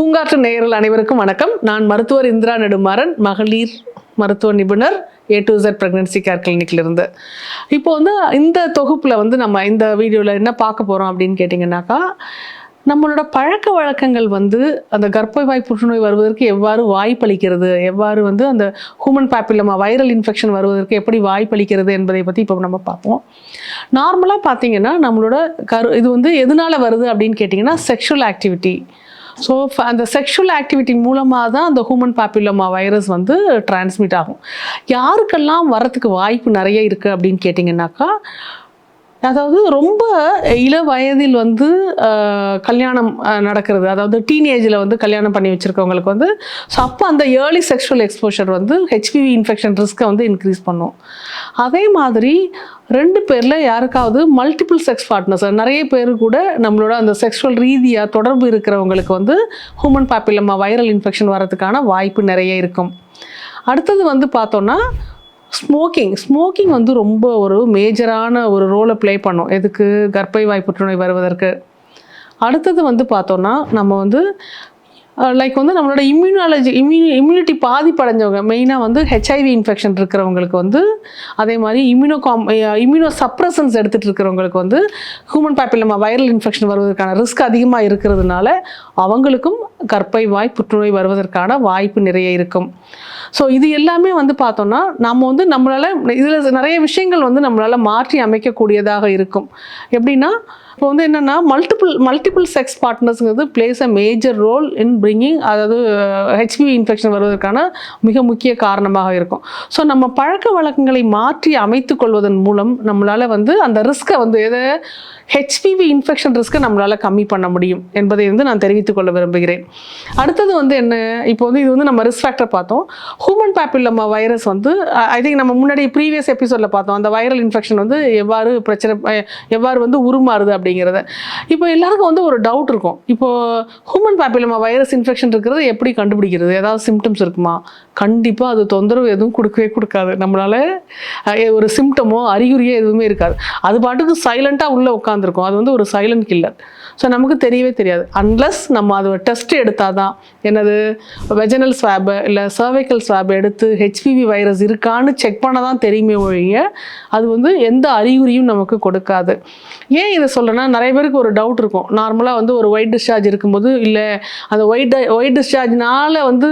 பூங்காற்று நேயர்கள் அனைவருக்கும் வணக்கம். நான் மருத்துவர் இந்திரா நெடுமாறன் மகளிர் மருத்துவ நிபுணர் A to Z pregnancy care கிளினிக்லேருந்து இப்போ வந்து இந்த தொகுப்பில் வந்து நம்ம இந்த வீடியோவில் என்ன பார்க்க போகிறோம் அப்படின்னு கேட்டிங்கன்னாக்கா நம்மளோட பழக்க வழக்கங்கள் வந்து அந்த கர்ப்பவாய் புற்றுநோய் வருவதற்கு எவ்வாறு வாய்ப்பளிக்கிறது எவ்வாறு வந்து அந்த ஹூமன் பேப்பிலமா வைரல் இன்ஃபெக்ஷன் வருவதற்கு எப்படி வாய்ப்பளிக்கிறது என்பதை பற்றி இப்போ நம்ம பார்ப்போம். நார்மலாக பார்த்தீங்கன்னா நம்மளோட கரு இது வந்து எதனால் வருது அப்படின்னு கேட்டிங்கன்னா செக்ஷுவல் ஆக்டிவிட்டி ஸோ அந்த செக்ஷுவல் ஆக்டிவிட்டி மூலமாக தான் அந்த ஹூமன் பாப்புலமா வைரஸ் வந்து டிரான்ஸ்மிட் ஆகும். யாருக்கெல்லாம் வரத்துக்கு வாய்ப்பு நிறைய இருக்குது அப்படின்னு கேட்டிங்கன்னாக்கா அதாவது ரொம்ப இள வயதில் வந்து கல்யாணம் நடக்கிறது. அதாவது டீனேஜில் வந்து கல்யாணம் பண்ணி வச்சுருக்கவங்களுக்கு வந்து ஸோ அப்போ அந்த ஏர்லி செக்ஷுவல் எக்ஸ்போஷர் வந்து ஹெச்பிவி இன்ஃபெக்ஷன் ரிஸ்க்கை வந்து இன்க்ரீஸ் பண்ணும். அதே மாதிரி ரெண்டு பேரில் யாருக்காவது மல்டிபிள் செக்ஸ் பார்ட்னர்ஸ் நிறைய பேர் கூட நம்மளோட அந்த செக்ஷுவல் ரீதியாக தொடர்பு இருக்கிறவங்களுக்கு வந்து ஹூமன் பாப்பிலமா வைரல் இன்ஃபெக்ஷன் வரதுக்கான வாய்ப்பு நிறைய இருக்கும். அடுத்தது வந்து பார்த்தோன்னா ஸ்மோக்கிங் ஸ்மோக்கிங் வந்து ரொம்ப ஒரு மேஜரான ஒரு ரோலை ப்ளே பண்ணும். எதுக்கு? கர்ப்பை வாய் புற்றுநோய் வருவதற்கு. அடுத்தது வந்து பார்த்தோன்னா நம்ம வந்து லைக் வந்து நம்மளோட இம்யூனாலஜி இம்யூ இம்யூனிட்டி பாதிப்படைஞ்சவங்க மெயினாக வந்து ஹெச்ஐவி இன்ஃபெக்ஷன் இருக்கிறவங்களுக்கு வந்து அதே மாதிரி இம்யூனோ காம் இம்யூனோ சப்ரசன்ஸ் எடுத்துகிட்டு இருக்கிறவங்களுக்கு வந்து ஹியூமன் பேப்பிலமா வைரல் இன்ஃபெக்ஷன் வருவதற்கான ரிஸ்க் அதிகமாக இருக்கிறதுனால அவங்களுக்கும் கற்பை வாய் புற்றுநோய் வருவதற்கான வாய்ப்பு நிறைய இருக்கும். ஸோ இது எல்லாமே வந்து பார்த்தோம்னா நம்ம வந்து நம்மளால் இதில் நிறைய விஷயங்கள் வந்து நம்மளால் மாற்றி அமைக்கக்கூடியதாக இருக்கும். எப்படின்னா இப்போ வந்து என்னென்னா multiple multiple sex பார்ட்னர்ஸுங்கிறது plays a major role in bringing அதாவது ஹெச்பிவி இன்ஃபெக்ஷன் வருவதற்கான மிக முக்கிய காரணமாக இருக்கும். ஸோ நம்ம பழக்க வழக்கங்களை மாற்றி அமைத்து கொள்வதன் மூலம் நம்மளால் வந்து அந்த ரிஸ்க்கை வந்து எதை ஹெச்பிவி இன்ஃபெக்ஷன் ரிஸ்க்கை நம்மளால் கம்மி பண்ண முடியும் என்பதை வந்து நான் தெரிவித்துக் கொள்ள விரும்புகிறேன். அடுத்தது வந்து என்ன இப்போ வந்து இது வந்து நம்ம ரிஸ்க் ஃபேக்டர் பார்த்தோம். ஹூமன் பேப்பில்லமா வைரஸ் வந்து ஐ திங்க் நம்ம முன்னாடி ப்ரீவியஸ் எபிசோடில் பார்த்தோம். அந்த வைரல் இன்ஃபெக்ஷன் வந்து எவ்வாறு பிரச்சனை எவ்வாறு வந்து உருமாறுது அப்படிங்கிறத. இப்போ எல்லாருக்கும் வந்து ஒரு டவுட் இருக்கும். இப்போ ஹூமன் பேப்பிலமா வைரஸ் இன்ஃபெக்ஷன் இருக்கிறது எப்படி கண்டுபிடிக்கிறது? ஏதாவது சிம்டம்ஸ் இருக்குமா? கண்டிப்பாக அது தொந்தரவு எதுவும் கொடுக்கவே கொடுக்காது. நம்மளால ஒரு சிம்டமோ அறிகுறியோ எதுவுமே இருக்காது. அது பாட்டுக்கு சைலண்ட்டாக உள்ளே உட்காந்துருக்கும் அது வந்து ஒரு சைலண்ட் கில்லர் ஸோ நமக்கு தெரியவே தெரியாது. அன்லஸ் நம்ம அது டெஸ்ட் எடுத்தால் தான் என்னது? வெஜனல் ஸ்வாபு இல்லை சர்வைக்கல் ஸ்வாப் எடுத்து ஹெச்பிவி வைரஸ் இருக்கான்னு செக் பண்ண தான் தெரியுமே ஒழிய அது வந்து எந்த அறிகுறியும் நமக்கு கொடுக்காது. ஏன் இதை சொல்கிறேன்னா நிறைய பேருக்கு ஒரு டவுட் இருக்கும். நார்மலாக வந்து ஒரு ஒயிட் டிஸ்சார்ஜ் இருக்கும்போது இல்லை அந்த ஒயிட் ஒயிட் டிஸ்சார்ஜ்னால வந்து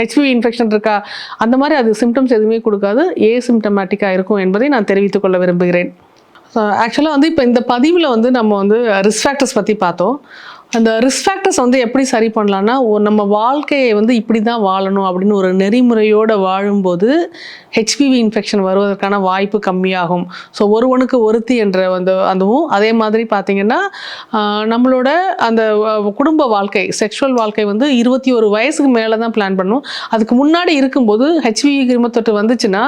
ஹெச்பிவி இன்ஃபெக்ஷன் இருக்கா? அந்த மாதிரி அது சிம்டம்ஸ் எதுவுமே கொடுக்காது. ஏ சிம்டமேட்டிக்காக இருக்கும் என்பதை நான் தெரிவித்துக்கொள்ள விரும்புகிறேன். விரும்புகிறேன் ஆக்சுவலாக வந்து இப்போ இந்த பதிவில் வந்து நம்ம வந்து ரிஸ்க் ஃபேக்டர்ஸ் பற்றி பார்த்தோம். அந்த ரிஸ்க் ஃபேக்டர்ஸ் வந்து எப்படி சரி பண்ணலான்னா நம்ம வாழ்க்கையை வந்து இப்படி தான் வாழணும் அப்படின்னு ஒரு நெறிமுறையோடு வாழும்போது ஹெச்பிவி இன்ஃபெக்ஷன் வருவதற்கான வாய்ப்பு கம்மியாகும். ஸோ ஒருவனுக்கு ஒருத்தி என்ற அந்த அதுவும் அதே மாதிரி பார்த்திங்கன்னா நம்மளோட அந்த குடும்ப வாழ்க்கை செக்ஷுவல் வாழ்க்கை வந்து இருபத்தி ஒரு வயசுக்கு மேலே தான் பிளான் பண்ணும். அதுக்கு முன்னாடி இருக்கும்போது ஹெச்பிவி கிருமத்தொட்டு வந்துச்சுன்னா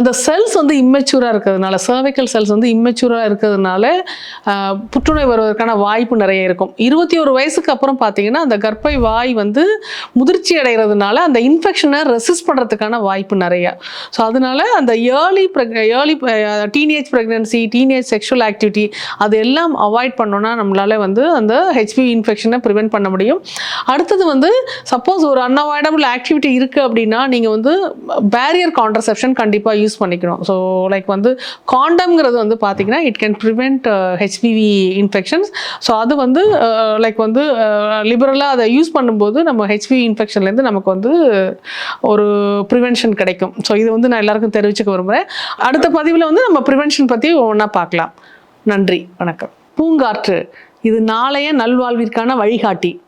அந்த செல்ஸ் வந்து இம்மெச்சூராக இருக்கிறதுனால சர்வைக்கல் செல்ஸ் வந்து இம்மெச்சூராக இருக்கிறதுனால புற்றுநோய் வருவதற்கான வாய்ப்பு நிறைய இருக்கும். இருபத்தி ஒரு வயசுக்கு அப்புறம் பார்த்தீங்கன்னா அந்த கர்ப்பை வாய் வந்து முதிர்ச்சி அடைகிறதுனால அந்த இன்ஃபெக்ஷனை ரெசிஸ்ட் பண்ணுறதுக்கான வாய்ப்பு நிறைய. ஸோ அதனால அந்த early early teenage pregnancy teenage sexual activity அது எல்லாம் அவாய்ட் பண்ணோன்னா நம்மளால வந்து அந்த ஹெச்பி இன்ஃபெக்ஷனை ப்ரிவெண்ட் பண்ண முடியும். அடுத்தது வந்து சப்போஸ் ஒரு அன்அவாய்டபுள் ஆக்டிவிட்டி இருக்குது அப்படின்னா நீங்கள் வந்து பேரியர் கான்ட்ரசெப்ஷன் கண்டிப்பாக யூஸ் பண்ணிக்கணும். ஸோ லைக் வந்து காண்டம்ங்கிறது வந்து பார்த்தீங்கன்னா it can prevent HPV infections so அது வந்து லைக் வந்து லிபரலாக அதை யூஸ் பண்ணும்போது நம்ம ஹெச்பி இன்ஃபெக்ஷன்லேருந்து நமக்கு வந்து ஒரு ப்ரிவென்ஷன் கிடைக்கும். ஸோ இது வந்து நான் எல்லாருக்கும் தெரிவிச்சுக்க விரும்புகிறேன் அடுத்த பதிவில் வந்து நம்ம ப்ரிவென்ஷன் பற்றி ஒன்றா பார்க்கலாம். நன்றி. வணக்கம். பூங்காற்று. இது நாளைய நல்வாழ்விற்கான வழிகாட்டி.